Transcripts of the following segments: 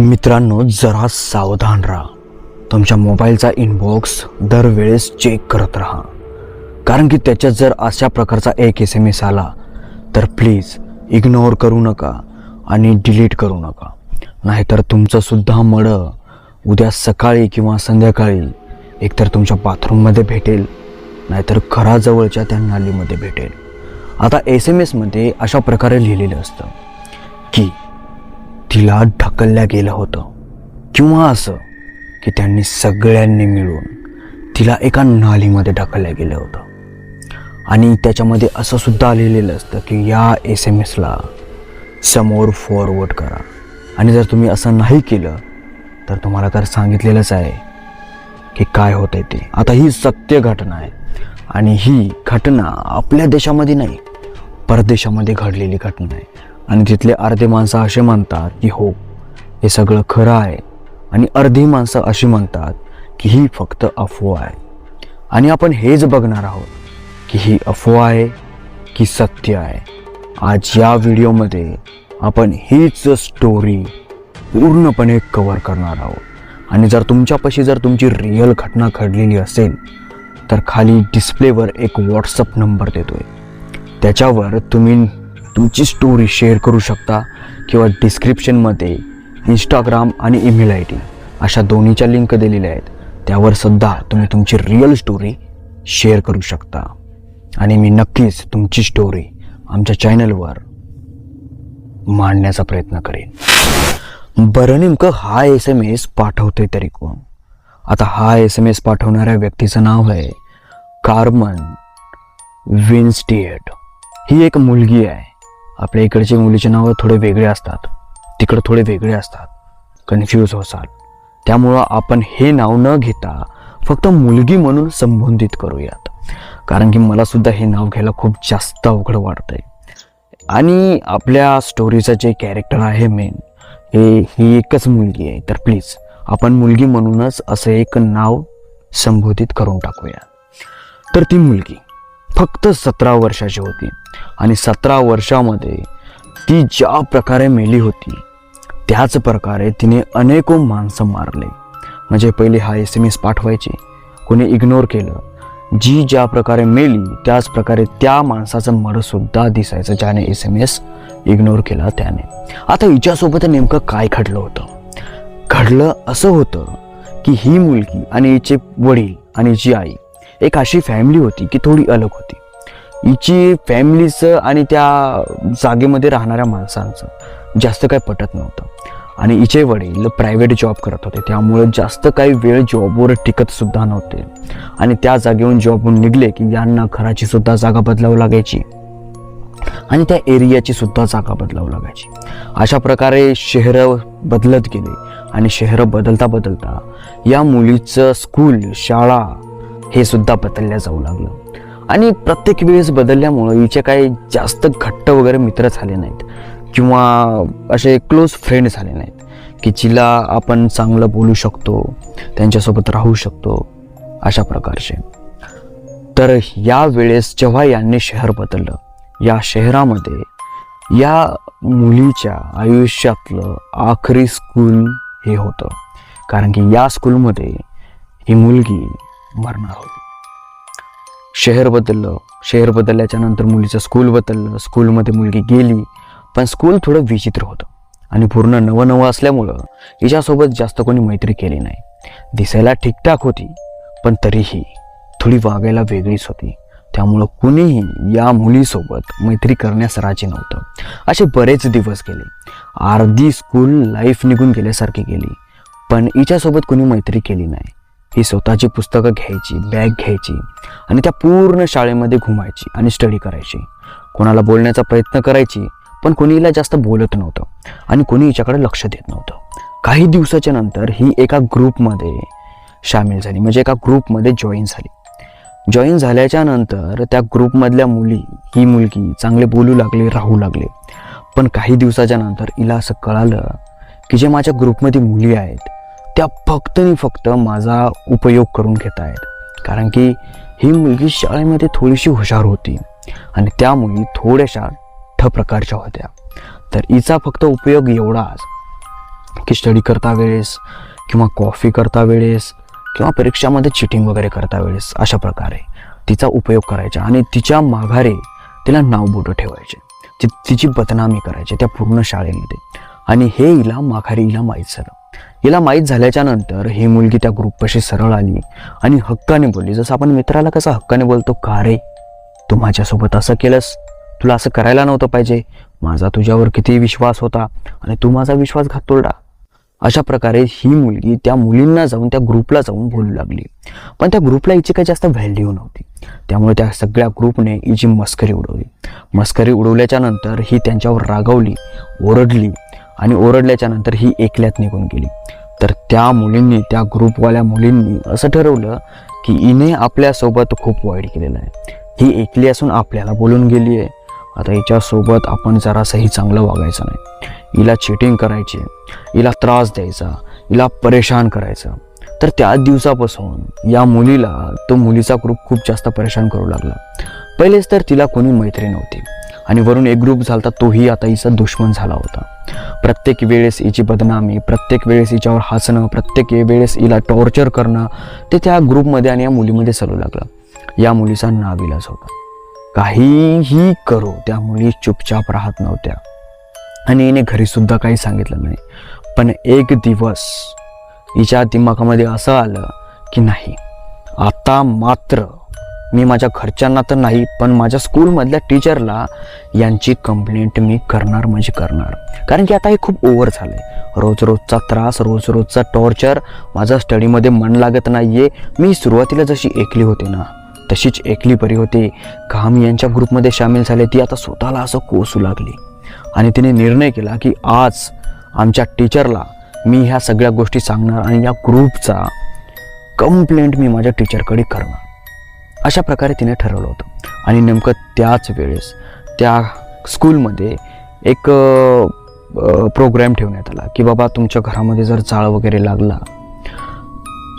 मित्रांनो जरा सावधान राहा. तुमच्या मोबाईलचा इनबॉक्स दरवेळेस चेक करत राहा. कारण की त्याच्यात जर अशा प्रकारचा एक एस एम एस आला तर प्लीज इग्नोर करू नका आणि डिलीट करू नका. नाहीतर तुमचंसुद्धा मडं उद्या सकाळी किंवा संध्याकाळी एकतर तुमच्या बाथरूममध्ये भेटेल नाहीतर घराजवळच्या त्या नालीमध्ये भेटेल. आता एस एम एसमध्ये अशा प्रकारे लिहिलेलं असतं की तिला ढकलल्या गेलं होतं. किंवा असं की त्यांनी सगळ्यांनी मिळून तिला एका नालीमध्ये ढकलल्या गेलं होतं. आणि त्याच्यामध्ये असं सुद्धा लिहिलेलं असतं की या एस एम एसला समोर फॉरवर्ड करा. आणि जर तुम्ही असं नाही केलं तर तुम्हाला तर सांगितलेलंच आहे की काय होतंय ते. आता ही सत्य घटना आहे. आणि ही घटना आपल्या देशामध्ये नाही परदेशामध्ये घडलेली घटना आहे. आणि तिथले अर्धे माणसं असे म्हणतात की हो हे सगळं खरं आहे. आणि अर्धी माणसं अशी म्हणतात की ही फक्त अफवा आहे. आणि आपण हेच बघणार आहोत की ही अफवा आहे की सत्य आहे. आज या व्हिडिओमध्ये आपण हीच स्टोरी पूर्णपणे कवर करणार आहोत. आणि जर तुमच्यापाशी जर तुमची रिअल घटना घडलेली असेल तर खाली डिस्प्लेवर एक व्हॉट्सअप नंबर देतोय. त्याच्यावर तुम्ही तुमची स्टोरी शेअर करू शकता किंवा डिस्क्रिप्शनमध्ये इंस्टाग्राम आणि ईमेल आय डी अशा दोन्हीच्या लिंक दिलेल्या आहेत. त्यावर सुद्धा तुम्ही तुमची रिअल स्टोरी शेअर करू शकता. आणि मी नक्कीच तुमची स्टोरी आमच्या चॅनलवर मांडण्याचा प्रयत्न करेन. बरं नेमकं हा एस एम एस पाठवतोय तरी कोण? आता हा एस एम एस पाठवणाऱ्या व्यक्तीचं नाव आहे कार्मन विन्स्टिएट. ही एक मुलगी आहे. आपल्या इकडचे मुलीचे नावं थोडे वेगळे असतात. तिकडं थोडे वेगळे असतात. कन्फ्यूज होसाल त्यामुळं आपण हे नाव न घेता फक्त मुलगी म्हणून संबोधित करूयात. कारण की मला सुद्धा हे नाव घ्यायला खूप जास्त अवघड वाटतंय. आणि आपल्या स्टोरीचं जे कॅरेक्टर आहे मेन हे ही एकच मुलगी आहे. तर प्लीज आपण मुलगी म्हणूनच असं एक नाव संबोधित करून टाकूया. तर ती मुलगी. फक्त सतरा वर्षाची होती. आणि सतरा वर्षामध्ये ती ज्या प्रकारे मेली होती त्याच प्रकारे तिने अनेको माणसं मारले. म्हणजे पहिले हा एस एम एस पाठवायचे कोणी इग्नोर केलं. जी ज्या प्रकारे मेली त्याच प्रकारे त्या माणसाचं मडसुद्धा दिसायचं ज्याने एस एम एस इग्नोर केला त्याने. आता हिच्यासोबत नेमकं काय घडलं होतं? घडलं असं होतं की ही मुलगी आणि हिचे वडील आणि हिची आई एक अशी फॅमिली होती की थोडी अलग होती. हिची फॅमिलीचं आणि त्या जागेमध्ये राहणाऱ्या माणसांचं जास्त काही पटत नव्हतं. आणि हिचे वडील प्रायव्हेट जॉब करत होते. त्यामुळे जास्त काही वेळ जॉबवर टिकतसुद्धा नव्हते. आणि त्या जागेवरून जॉबहून निघले की यांना घराची सुद्धा जागा बदलावं लागायची. आणि त्या एरियाची सुद्धा जागा बदलावं लागायची. अशा प्रकारे शहरं बदलत गेले. आणि शहरं बदलता बदलता या मुलीचं स्कूल शाळा हे सुद्धा बदलल्या जाऊ लागलं. आणि प्रत्येक वेळेस बदलल्यामुळं हिचे काही जास्त घट्ट वगैरे मित्र झाले नाहीत. किंवा असे क्लोज फ्रेंड झाले नाहीत. की जिला आपण चांगलं बोलू शकतो त्यांच्यासोबत राहू शकतो अशा प्रकारचे. तर या वेळेस जेव्हा यांनी शहर बदललं या शहरामध्ये या मुलीच्या आयुष्यातलं आखरी स्कूल हे होतं. कारण की या स्कूलमध्ये ही मुलगी मरणार होती शहर बदललं शहर बदलल्याच्या नंतर मुलीचं स्कूल बदललं स्कूलमध्ये मुलगी गेली पण स्कूल थोडं विचित्र होतं. आणि पूर्ण नवं नवं असल्यामुळं हिच्यासोबत जास्त कोणी मैत्री केली नाही. दिसायला ठीकठाक होती पण तरीही थोडी वागायला वेगळीच होती. त्यामुळं कुणीही या मुलीसोबत मैत्री करण्यास राजी नव्हतं. असे बरेच दिवस गेले. अर्धी स्कूल लाईफ निघून गेल्यासारखी गेली. पण हिच्यासोबत कुणी मैत्री केली नाही. ही स्वतःची पुस्तकं घ्यायची बॅग घ्यायची आणि त्या पूर्ण शाळेमध्ये घुमायची आणि स्टडी करायची. कोणाला बोलण्याचा प्रयत्न करायची पण कोणी हिला जास्त बोलत नव्हतं आणि कोणी हिच्याकडे लक्ष देत नव्हतं. काही दिवसाच्या नंतर ही एका ग्रुपमध्ये सामील झाली म्हणजे एका ग्रुपमध्ये जॉईन झाली. जॉईन झाल्याच्यानंतर त्या ग्रुपमधल्या मुली ही मुलगी चांगले बोलू लागले राहू लागले. पण काही दिवसाच्या नंतर हिला असं कळालं की जे माझ्या ग्रुपमध्ये मुली आहेत त्या फक्त आणि फक्त माझा उपयोग करून घेत आहेत. कारण की ही मुलगी शाळेमध्ये थोडीशी हुशार होती आणि त्या मुली थोड्याशा ठ प्रकारच्या होत्या. तर हिचा फक्त उपयोग एवढाच की स्टडी करता वेळेस किंवा कॉफी करता वेळेस किंवा परीक्षामध्ये चिटिंग वगैरे करता वेळेस अशा प्रकारे तिचा उपयोग करायचा आणि तिच्या माघारे तिला नावबोटं ठेवायचे. ति तिची बदनामी करायची त्या पूर्ण शाळेमध्ये. आणि हे हिला माघारी हिला माहीत झालं. हिला माहीत झाल्याच्यानंतर ही मुलगी त्या ग्रुपपाशी सरळ आली आणि हक्काने बोलली जसं आपण मित्राला कसं हक्काने बोलतो का रे? तू माझ्यासोबत असं केलंस? तुला असं करायला नव्हतं पाहिजे. माझा तुझ्यावर किती विश्वास होता आणि तू माझा विश्वासघात तोडला अशा प्रकारे ही मुलगी त्या मुलींना जाऊन त्या ग्रुपला जाऊन बोलू लागली. पण त्या ग्रुपला हिची काही जास्त व्हॅल्यू नव्हती. त्यामुळे त्या सगळ्या ग्रुपने हिची मस्करी उडवली. मस्करी उडवल्याच्या नंतर ही त्यांच्यावर रागावली ओरडली आणि ओरडल्याच्या नंतर ही एकल्यात निघून गेली. तर त्या मुलींनी त्या ग्रुपवाल्या मुलींनी असं ठरवलं की हिने आपल्यासोबत खूप वाईट केलेलं आहे. ही एकली असून आपल्याला बोलून गेली आहे. आता हिच्यासोबत आपण जरासंही चांगलं वागायचं नाही. हिला चिटिंग करायची हिला त्रास द्यायचा हिला परेशान करायचं. तर त्या दिवसापासून या मुलीला तो मुलीचा ग्रुप खूप जास्त परेशान करू लागला. पहिलेच तर तिला कोणी मैत्री नव्हती. आणि वरून एक ग्रुप झाला तोही आता हिचा दुश्मन झाला होता. प्रत्येक वेळेस हिची बदनामी प्रत्येक वेळेस हिच्यावर हसणं प्रत्येक वेळेस हिला टॉर्चर करणं ते त्या ग्रुपमध्ये आणि या मुलीमध्ये चालू लागलं. या मुलीचा नाविलाज होता. काहीही करो त्या मुली चुपचाप राहत नव्हत्या. आणि हिने घरीसुद्धा काही सांगितलं नाही. पण एक दिवस हिच्या दिमाखामध्ये असं आलं की नाही आता मात्र मी माझ्या घरच्यांना तर नाही पण माझ्या स्कूलमधल्या टीचरला यांची कंप्लेंट मी करणार म्हणजे करणार. कारण की आता हे खूप ओव्हर झालं आहे रोज रोजचा त्रास रोज रोजचा टॉर्चर माझा स्टडीमध्ये मन लागत नाही आहे मी सुरुवातीला जशी एकली होते ना तशीच एकली बरी होते. काम यांच्या ग्रुपमध्ये सामील झाले ती आता स्वतःला असं कोसू लागली. आणि तिने निर्णय केला की आज आमच्या टीचरला मी ह्या सगळ्या गोष्टी सांगणार आणि या ग्रुपचा कंप्लेंट मी माझ्या टीचरकडे करणार. अशा प्रकारे तिने ठरवलं होतं. आणि नेमकं त्याच वेळेस त्या स्कूलमध्ये एक प्रोग्रॅम ठेवण्यात आला की बाबा तुमच्या घरामध्ये जर जाळ वगैरे लागला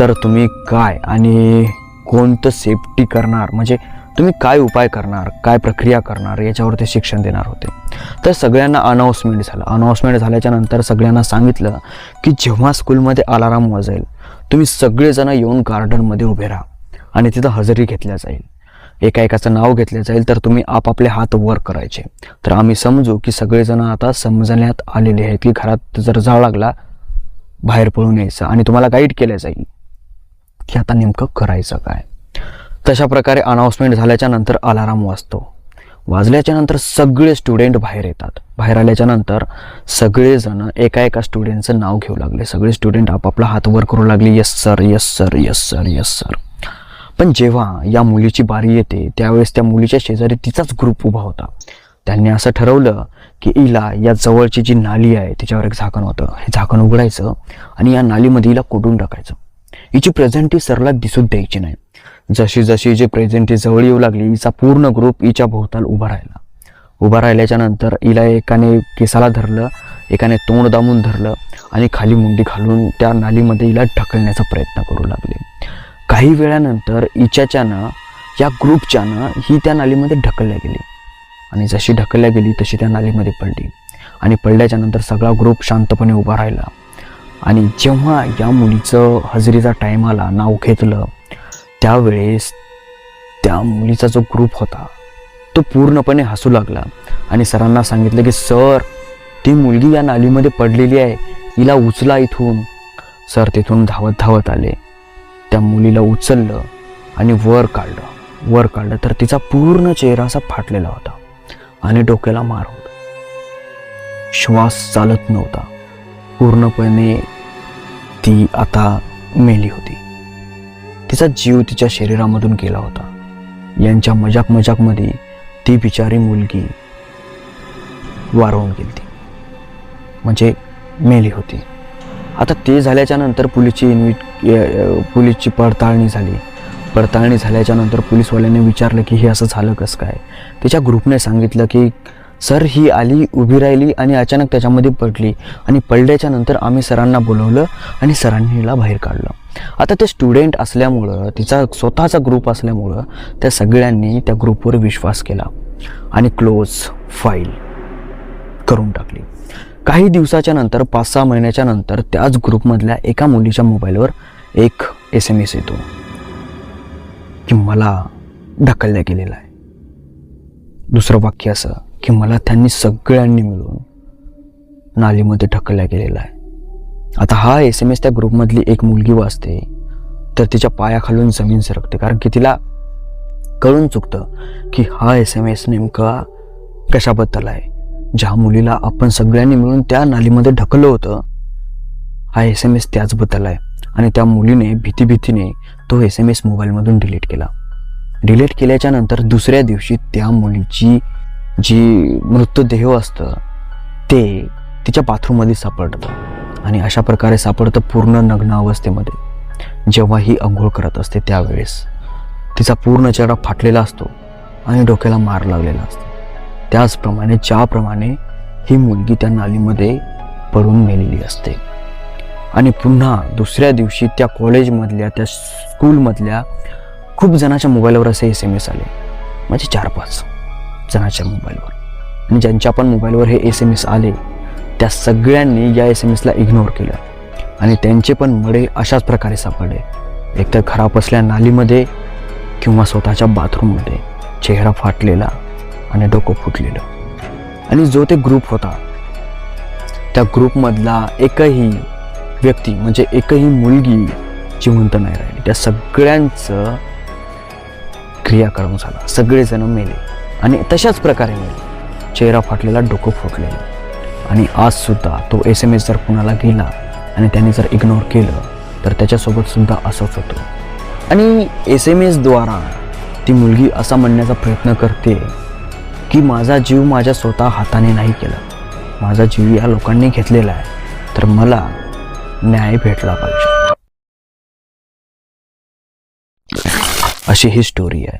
तर तुम्ही काय आणि कोणतं सेफ्टी करणार? म्हणजे तुम्ही काय उपाय करणार? काय प्रक्रिया करणार? याच्यावर ते शिक्षण देणार होते. तर सगळ्यांना अनाऊन्समेंट झालं. अनाऊन्समेंट झाल्याच्यानंतर सगळ्यांना सांगितलं की जेव्हा स्कूलमध्ये अलाराम वाजेल तुम्ही सगळेजण येऊन गार्डनमध्ये उभे राहा. आणि तिथं हजेरी घेतल्या जाईल. एका एकाचं नाव घेतलं जाईल तर तुम्ही आपापले हात वर करायचे. तर आम्ही समजू की सगळेजण आता समजण्यात आलेले आहेत की घरात जर जाळ लागला बाहेर पळून यायचं आणि तुम्हाला गाईड केलं जाईल की आता नेमकं करायचं काय? तशा प्रकारे अनाऊन्समेंट झाल्याच्यानंतर अलाराम वाजतो. वाजल्याच्या नंतर सगळे स्टुडंट बाहेर येतात. बाहेर आल्याच्यानंतर सगळेजण एका एका स्टुडंटचं नाव घेऊ लागले. सगळे स्टुडंट आपापला हात वर करू लागले yes sir yes sir yes sir yes sir पण जेव्हा या मुलीची बारी येते त्यावेळेस त्या मुलीच्या शेजारी तिचाच ग्रुप उभा होता. त्यांनी असं ठरवलं की हिला या जवळची जी नाली आहे तिच्यावर एक झाकण होतं. हे झाकण उघडायचं आणि या नालीमध्ये हिला कोडून टाकायचं? हिची प्रेझेंटी सरला दिसून द्यायची नाही. जशी जशी जी प्रेझेंटी जवळ येऊ लागली हिचा पूर्ण ग्रुप हिच्या भोवताल उभा राहिला. उभा राहिल्याच्या नंतर हिला एकाने केसाला धरलं एकाने तोंड दामून धरलं आणि खाली मुंडी घालून त्या नालीमध्ये हिला ढकलण्याचा प्रयत्न करू लागले. काही वेळानंतर इचाच्यानं या ग्रुपच्यानं ही त्या नालीमध्ये ढकलल्या गेली. आणि जशी ढकलल्या गेली तशी त्या नालीमध्ये पडली. आणि पडल्याच्या नंतर सगळा ग्रुप शांतपणे उभा राहिला. आणि जेव्हा या मुलीचं हजेरीचा टाईम आला नाव घेतलं त्यावेळेस त्या मुलीचा जो ग्रुप होता तो पूर्णपणे हसू लागला. आणि सरांना सांगितलं की सर ती मुलगी या नालीमध्ये पडलेली आहे. हिला उचला इथून. सर तिथून धावत धावत आले. त्या मुलीला उचललं आणि वर काढलं. वर काढलं तर तिचा पूर्ण चेहरा असा फाटलेला होता आणि डोक्याला मार होता. श्वास चालत नव्हता. पूर्णपणे ती आता मेली होती. तिचा जीव तिच्या शरीरामधून गेला होता. यांच्या मजाक मजाकमध्ये ती बिचारी मुलगी वारवून गेली म्हणजे मेली होती. आता ते झाल्याच्यानंतर पोलीसची इन्व्हिट पोलीसची पडताळणी झाली. पडताळणी झाल्याच्यानंतर पोलीसवाल्याने विचारलं की हे असं झालं कसं काय? तिच्या ग्रुपने सांगितलं की सर ही आली उभी राहिली आणि अचानक त्याच्यामध्ये पडली आणि पडल्याच्या नंतर आम्ही सरांना बोलवलं आणि सरांनी हिला बाहेर काढलं. आता ते स्टुडंट असल्यामुळं तिचा स्वतःचा ग्रुप असल्यामुळं त्या सगळ्यांनी त्या ग्रुपवर विश्वास केला आणि क्लोज फाईल करून टाकली. काही दिवसाच्या नंतर पाच सहा महिन्याच्या नंतर त्याच ग्रुपमधल्या एका मुलीच्या मोबाईलवर एक एस एम एस येतो की मला ढकलल्या गेलेला आहे. दुसरं वाक्य असं की मला त्यांनी सगळ्यांनी मिळून नालीमध्ये ढकलल्या गेलेला आहे. आता हा एस एम एस त्या ग्रुपमधली एक मुलगी वाचते तर तिच्या पायाखालून जमीन सरकते कारण की तिला कळून चुकतं की हा एस एम एस नेमका कशाबद्दल आहे. ज्या मुलीला आपण सगळ्यांनी मिळून त्या नालीमध्ये ढकललं होतं हा एस एम एस त्याचबद्दल आहे. आणि त्या मुलीने भीती भीतीने तो एस एम एस मोबाईलमधून डिलीट केला. डिलीट केल्याच्यानंतर दुसऱ्या दिवशी त्या मुलीची जी मृतदेह असतं ते तिच्या बाथरूममध्ये सापडतं. आणि अशा प्रकारे सापडतं पूर्ण नग्न अवस्थेमध्ये. जेव्हा ही आंघोळ करत असते त्यावेळेस तिचा पूर्ण चेहरा फाटलेला असतो आणि डोक्याला मार लागलेला असतो. त्याचप्रमाणे ज्याप्रमाणे ही मुलगी त्या नालीमध्ये पडून नेलेली असते. आणि पुन्हा दुसऱ्या दिवशी त्या कॉलेजमधल्या त्या स्कूलमधल्या खूप जणाच्या मोबाईलवर असे एस एम एस आले. म्हणजे चार पाच जणाच्या मोबाईलवर. आणि ज्यांच्या पण मोबाईलवर हे एस एम एस आले त्या सगळ्यांनी या एस एम एसला इग्नोर केलं. आणि त्यांचे पण मडे अशाच प्रकारे सापडले. एकतर खराब असल्या नालीमध्ये किंवा स्वतःच्या बाथरूममध्ये चेहरा फाटलेला. आणि डोकं फुटलेलं. आणि जो ते ग्रुप होता त्या ग्रुपमधला एकही व्यक्ती म्हणजे एकही मुलगी जिवंत नाही राहिली. त्या सगळ्यांचं क्रियाकर्म झाला. सगळेजण मेले. आणि तशाच प्रकारे मेले. चेहरा फाटलेला डोकं फुटलेलं. आणि आज सुद्धा तो एस एम एस जर कुणाला गेला आणि त्याने जर इग्नोर केलं तर त्याच्यासोबत सुद्धा असंच होतं. आणि एस एम एसद्वारा ती मुलगी असा म्हणण्याचा प्रयत्न करते की माझा जीव माझ्या स्वतः हाताने नाही केला. माझा जीव या लोकांनी घेतलेला आहे. तर मला न्याय भेटला पाहिजे. अशी ही स्टोरी आहे.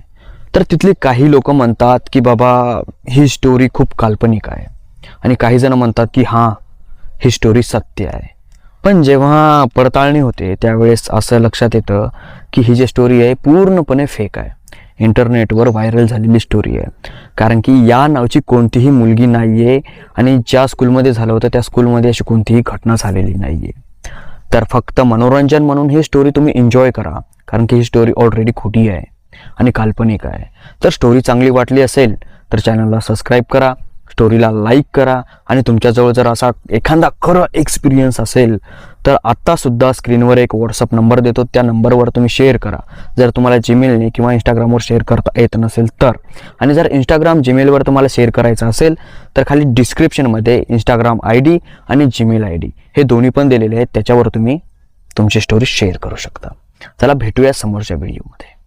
तर तिथले काही लोक म्हणतात की बाबा ही स्टोरी खूप काल्पनिक आहे. आणि काही जण म्हणतात की हां ही स्टोरी सत्य आहे. पण जेव्हा पडताळणी होते त्यावेळेस असं लक्षात येतं की ही जी स्टोरी आहे पूर्णपणे फेक आहे. इंटरनेटवर व्हायरल झालेली स्टोरी आहे. कारण की या नावची कोणतीही मुलगी नाही आहे आणि ज्या स्कूलमध्ये झालं होतं त्या स्कूलमध्ये अशी कोणतीही घटना झालेली नाही आहे तर फक्त मनोरंजन म्हणून ही स्टोरी तुम्ही एन्जॉय करा. कारण की ही स्टोरी ऑलरेडी खोटी आहे आणि काल्पनिक आहे. तर स्टोरी चांगली वाटली असेल तर चॅनलला सबस्क्राईब करा. स्टोरीला लाईक करा आणि तुमच्याजवळ जर असा एखादा खरं एक्सपिरियन्स असेल तर आत्तासुद्धा स्क्रीनवर एक व्हॉट्सअप नंबर देतो. त्या नंबरवर तुम्ही शेअर करा. जर तुम्हाला जीमेलने किंवा इंस्टाग्रामवर शेअर करता येत नसेल तर. आणि जर इंस्टाग्राम जीमेलवर तुम्हाला शेअर करायचं असेल तर खाली डिस्क्रिप्शनमध्ये इंस्टाग्राम आय डी आणि जीमेल आय डी हे दोन्ही पण दिलेले आहेत. त्याच्यावर तुम्ही तुमची स्टोरी शेअर करू शकता. चला भेटूया समोरच्या व्हिडिओमध्ये